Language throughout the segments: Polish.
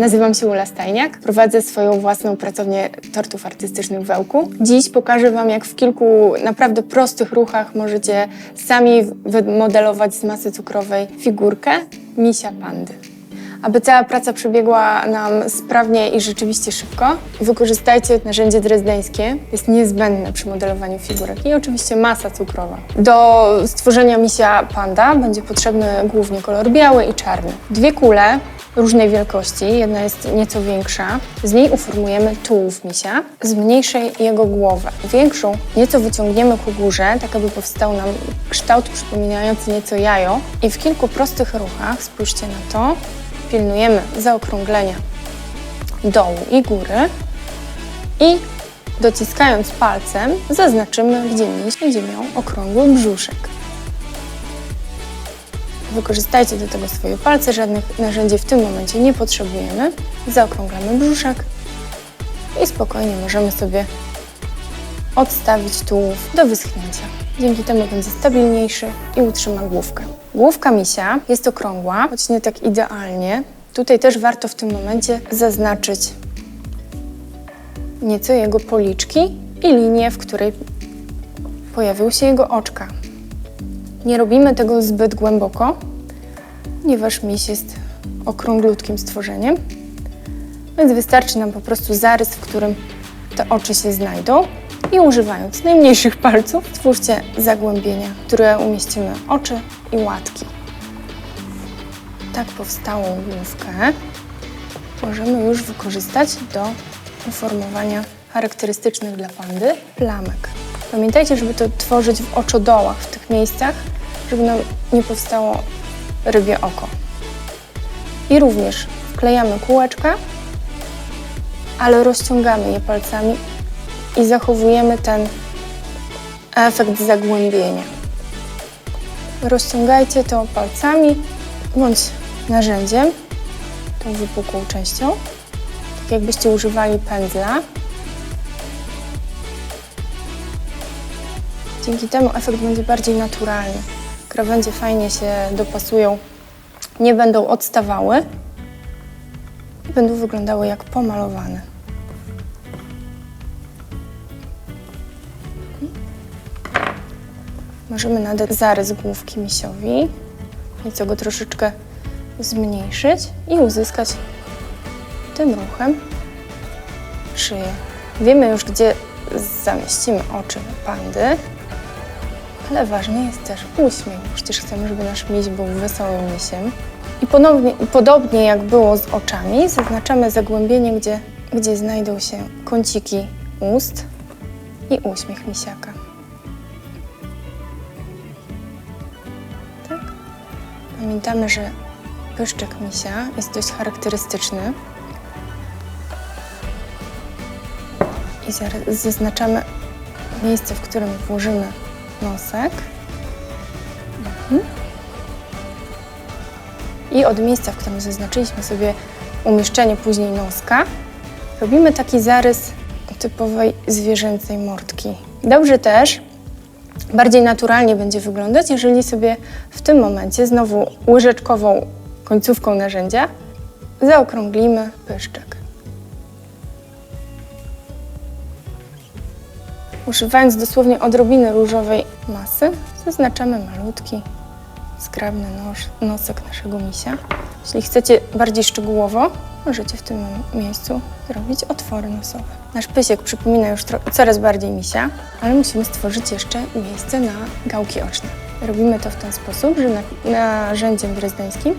Nazywam się Ula Stajniak, prowadzę swoją własną pracownię tortów artystycznych w Ełku. Dziś pokażę Wam, jak w kilku naprawdę prostych ruchach możecie sami wymodelować z masy cukrowej figurkę misia pandy. Aby cała praca przebiegła nam sprawnie i rzeczywiście szybko, wykorzystajcie narzędzie drezdeńskie. Jest niezbędne przy modelowaniu figurek i oczywiście masa cukrowa. Do stworzenia misia panda będzie potrzebny głównie kolor biały i czarny. Dwie kule różnej wielkości, jedna jest nieco większa. Z niej uformujemy tułów misia, zmniejszej jego głowę. Większą nieco wyciągniemy ku górze, tak aby powstał nam kształt przypominający nieco jajo. I w kilku prostych ruchach, spójrzcie na to, pilnujemy zaokrąglenia dołu i góry i dociskając palcem zaznaczymy, gdzie miś będzie miał okrągły brzuszek. Wykorzystajcie do tego swoje palce, żadnych narzędzi w tym momencie nie potrzebujemy. Zaokrąglamy brzuszek i spokojnie możemy sobie odstawić tułów do wyschnięcia. Dzięki temu będzie stabilniejszy i utrzyma główkę. Główka misia jest okrągła, choć nie tak idealnie. Tutaj też warto w tym momencie zaznaczyć nieco jego policzki i linię, w której pojawią się jego oczka. Nie robimy tego zbyt głęboko, ponieważ miś jest okrąglutkim stworzeniem, więc wystarczy nam po prostu zarys, w którym te oczy się znajdą i używając najmniejszych palców stwórzcie zagłębienia, które umieścimy oczy i łatki. Tak powstałą główkę możemy już wykorzystać do uformowania charakterystycznych dla pandy plamek. Pamiętajcie, żeby to tworzyć w oczodołach, w tych miejscach, żeby nam nie powstało rybie oko. I również wklejamy kółeczka, ale rozciągamy je palcami i zachowujemy ten efekt zagłębienia. Rozciągajcie to palcami bądź narzędziem, tą wypukłą częścią, tak jakbyście używali pędzla. Dzięki temu efekt będzie bardziej naturalny. Krawędzie fajnie się dopasują, nie będą odstawały i będą wyglądały jak pomalowane. Możemy nadać zarys główki misiowi, nieco go troszeczkę zmniejszyć i uzyskać tym ruchem szyję. Wiemy już, gdzie zamieścimy oczy pandy, ale ważny jest też uśmiech, przecież chcemy, żeby nasz miś był wesołym misiem. I ponownie, podobnie jak było z oczami, zaznaczamy zagłębienie, gdzie, gdzie znajdą się kąciki ust i uśmiech misiaka. Tak? Pamiętamy, że pyszczek misia jest dość charakterystyczny. I zaznaczamy miejsce, w którym włożymy nosek. Mhm. I od miejsca, w którym zaznaczyliśmy sobie umieszczenie później noska, robimy taki zarys typowej zwierzęcej mordki. Dobrze też, bardziej naturalnie będzie wyglądać, jeżeli sobie w tym momencie znowu łyżeczkową końcówką narzędzia zaokrąglimy pyszczek. Używając dosłownie odrobiny różowej masy, zaznaczamy malutki, zgrabny nos, nosek naszego misia. Jeśli chcecie bardziej szczegółowo, możecie w tym miejscu zrobić otwory nosowe. Nasz pysiek przypomina już coraz bardziej misia, ale musimy stworzyć jeszcze miejsce na gałki oczne. Robimy to w ten sposób, że na, narzędziem drezdeńskim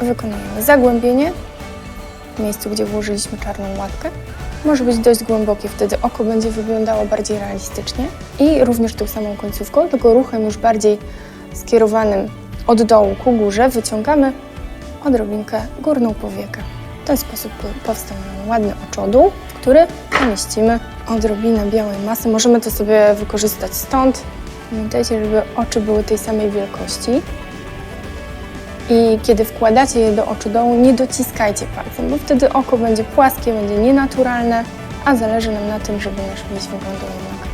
wykonujemy zagłębienie w miejscu, gdzie włożyliśmy czarną łatkę. Może być dość głębokie, wtedy oko będzie wyglądało bardziej realistycznie. I również tą samą końcówką, tylko ruchem już bardziej skierowanym od dołu ku górze, wyciągamy odrobinkę górną powiekę. W ten sposób powstał nam ładny oczodół, w który pomieścimy odrobinę białej masy. Możemy to sobie wykorzystać stąd. Pamiętajcie, żeby oczy były tej samej wielkości. I kiedy wkładacie je do oczodołu, nie dociskajcie palcem, bo wtedy oko będzie płaskie, będzie nienaturalne, a zależy nam na tym, żeby nasz miś wyglądał jednak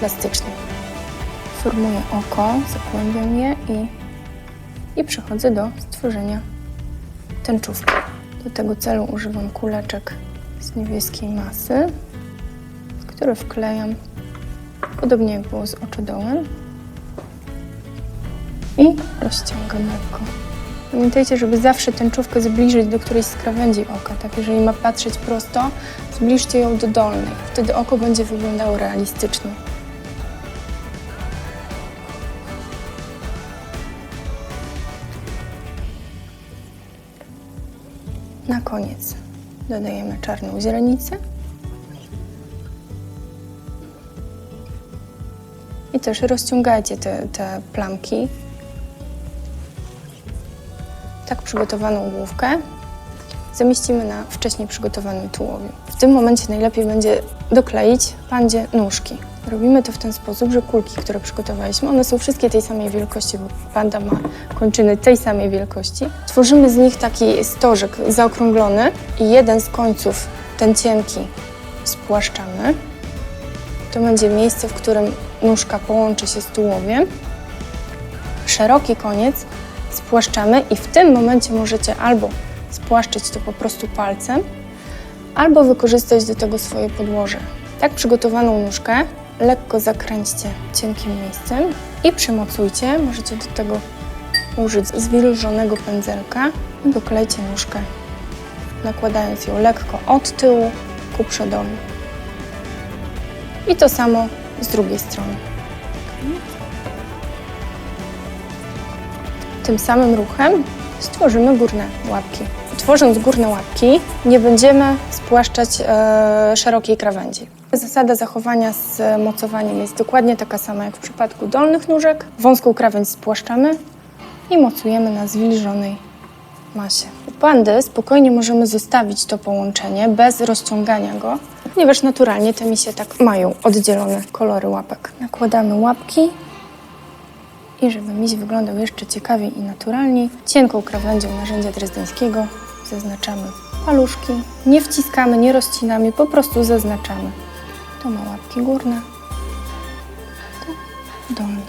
plastycznie. Formuję oko, zagłębiam je i, i przechodzę do stworzenia tęczówki. Do tego celu używam kuleczek z niebieskiej masy, które wklejam, podobnie jak było z oczodołem. I rozciągam lekko. Pamiętajcie, żeby zawsze tęczówkę zbliżyć do którejś z krawędzi oka. Tak, jeżeli ma patrzeć prosto, zbliżcie ją do dolnej. Wtedy oko będzie wyglądało realistycznie. Na koniec dodajemy czarną źrenicę. I też rozciągajcie te, te plamki. Tak przygotowaną główkę zamieścimy na wcześniej przygotowanym tułowiu. W tym momencie najlepiej będzie dokleić pandzie nóżki. Robimy to w ten sposób, że kulki, które przygotowaliśmy, one są wszystkie tej samej wielkości, bo panda ma kończyny tej samej wielkości. Tworzymy z nich taki stożek zaokrąglony i jeden z końców, ten cienki, spłaszczamy. To będzie miejsce, w którym nóżka połączy się z tułowiem. Szeroki koniec spłaszczamy i w tym momencie możecie albo spłaszczyć to po prostu palcem, albo wykorzystać do tego swoje podłoże. Tak przygotowaną nóżkę lekko zakręćcie cienkim miejscem i przymocujcie. Możecie do tego użyć zwilżonego pędzelka i doklejcie nóżkę, nakładając ją lekko od tyłu ku przodowi. I to samo z drugiej strony. Tym samym ruchem stworzymy górne łapki. Tworząc górne łapki, nie będziemy spłaszczać e, szerokiej krawędzi. Zasada zachowania z mocowaniem jest dokładnie taka sama jak w przypadku dolnych nóżek. Wąską krawędź spłaszczamy i mocujemy na zwilżonej masie. U pandy spokojnie możemy zostawić to połączenie bez rozciągania go, ponieważ naturalnie te misie tak mają oddzielone kolory łapek. Nakładamy łapki i żeby miś wyglądał jeszcze ciekawiej i naturalniej, cienką krawędzią narzędzia drezdeńskiego zaznaczamy paluszki. Nie wciskamy, nie rozcinamy, po prostu zaznaczamy. To ma łapki górne, to dolne.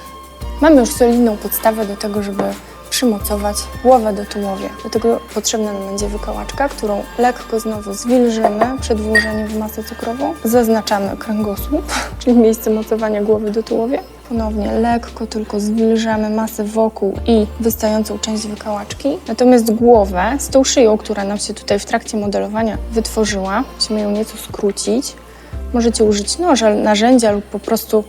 Mamy już solidną podstawę do tego, żeby przymocować głowę do tułowia. Do tego potrzebna nam będzie wykałaczka, którą lekko znowu zwilżymy przed włożeniem w masę cukrową. Zaznaczamy kręgosłup, czyli miejsce mocowania głowy do tułowia. Ponownie lekko tylko zwilżamy masę wokół i wystającą część wykałaczki. Natomiast głowę z tą szyją, która nam się tutaj w trakcie modelowania wytworzyła, musimy ją nieco skrócić. Możecie użyć noża, narzędzia lub po prostu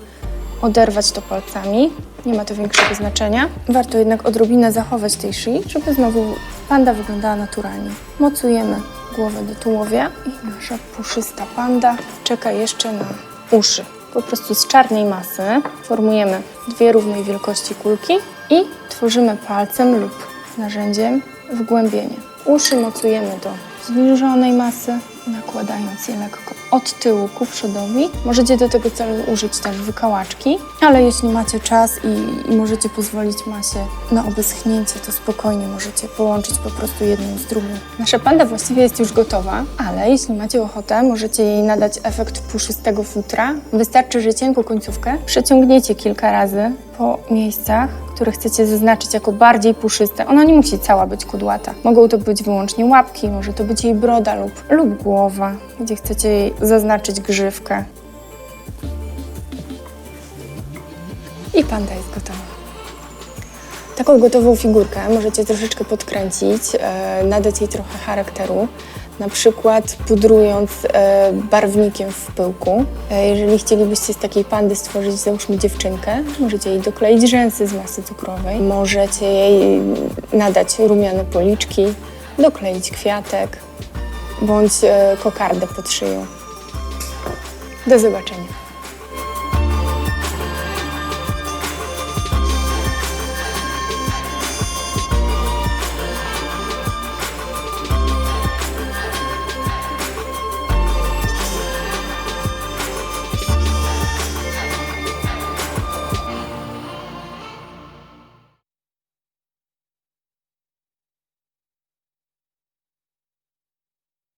oderwać to palcami. Nie ma to większego znaczenia. Warto jednak odrobinę zachować tej szyi, żeby znowu panda wyglądała naturalnie. Mocujemy głowę do tułowia i nasza puszysta panda czeka jeszcze na uszy. Po prostu z czarnej masy formujemy dwie równej wielkości kulki i tworzymy palcem lub narzędziem wgłębienie. Uszy mocujemy do zwilżonej masy, nakładając je lekko od tyłu ku przodowi. Możecie do tego celu użyć też wykałaczki, ale jeśli macie czas i, i możecie pozwolić masie na obeschnięcie, to spokojnie możecie połączyć po prostu jedną z drugą. Nasza panda właściwie jest już gotowa, ale jeśli macie ochotę, możecie jej nadać efekt puszystego futra. Wystarczy, że cienką końcówkę przeciągniecie kilka razy po miejscach, które chcecie zaznaczyć jako bardziej puszyste. Ona nie musi cała być kudłata. Mogą to być wyłącznie łapki, może to być jej broda lub, lub głowa, gdzie chcecie jej zaznaczyć grzywkę. I panda jest gotowa. Taką gotową figurkę możecie troszeczkę podkręcić, e, nadać jej trochę charakteru, na przykład pudrując e, barwnikiem w pyłku. E, jeżeli chcielibyście z takiej pandy stworzyć, załóżmy dziewczynkę, możecie jej dokleić rzęsy z masy cukrowej, możecie jej nadać rumiane policzki, dokleić kwiatek bądź kokardę pod szyją. Do zobaczenia.